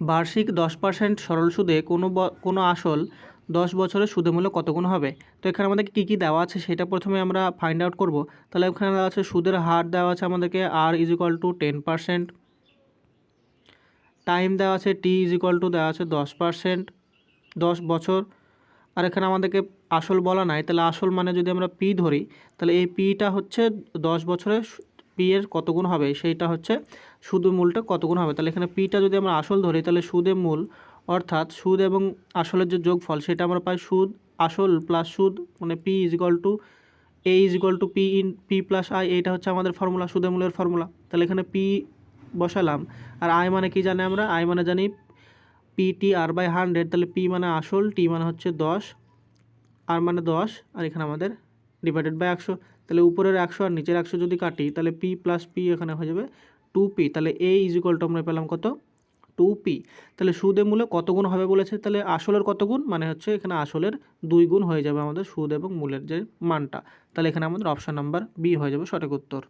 বার্ষিক দশ পার্সেন্ট সরল সুদে কোনো কোনো আসল দশ বছরের সুদের মূল্য কত গুণ হবে? তো এখানে আমাদেরকে কী কী দেওয়া আছে সেটা প্রথমে আমরা ফাইন্ড আউট করব। তাহলে এখানে দেওয়া আছে সুদের হার, দেওয়া আছে আমাদেরকে R is equal to ten percent time দেওয়া আছে টি ইজ ইকুয়াল টু দেওয়া আছে দশ পার্সেন্ট দশ বছর। আর এখানে আমাদেরকে আসল বলা নাই, তাহলে আসল মানে যদি আমরা পি ধরি, তাহলে এই পিটা হচ্ছে দশ বছরের পি এর কত গুণ হবে? সেইটা হচ্ছে সুদের মূলটা কত গুণ হবে? তাহলে এখানে পিটা যদি আমরা আসল ধরি, তাহলে সুদে মূল, অর্থাৎ সুদ এবং আসলের যে যোগফল, সেটা আমরা পাই সুদ আসল প্লাস সুদ মানে P is equal to A is to P in P plus I এইটা হচ্ছে আমাদের ফর্মুলা সুদে মূলের ফর্মুলা তাহলে এখানে পি বসালাম। আর আই মানে কি জানি আমরা? আই মানে জানি P T R by hundred তাহলে পি মানে আসল টি মানে হচ্ছে দশ আর মানে দশ, আর এখানে আমাদের ডিভাইডেড বাই একশো, তাহলে উপরের একশো আর নিচের একশো যদি কাটি, তাহলে পি প্লাস পি এখানে হয়ে যাবে টু পি তাহলে এ ইজ ইকুয়াল টু আমরা পেলাম কত? টু পি তাহলে সুদে মূলে কত গুণ হবে বলেছে? তাহলে আসলের কত গুণ? মানে হচ্ছে এখানে আসলের দুই গুণ হয়ে যাবে আমাদের সুদ এবং মূলের যে মানটা। তাহলে এখানে আমাদের অপশান নাম্বার বি হয়ে যাবে সঠিক উত্তর।